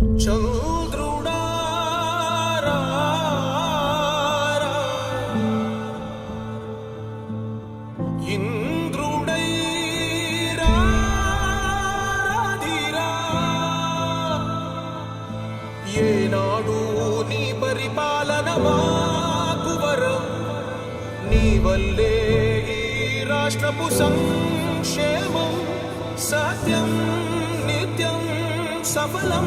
చంద్రుడా ఇంద్రుడై ఏనాడు నీ పరిపాలన మాకు వరం. నీ వల్లే ఈ సత్యం నిత్యం సఫలం.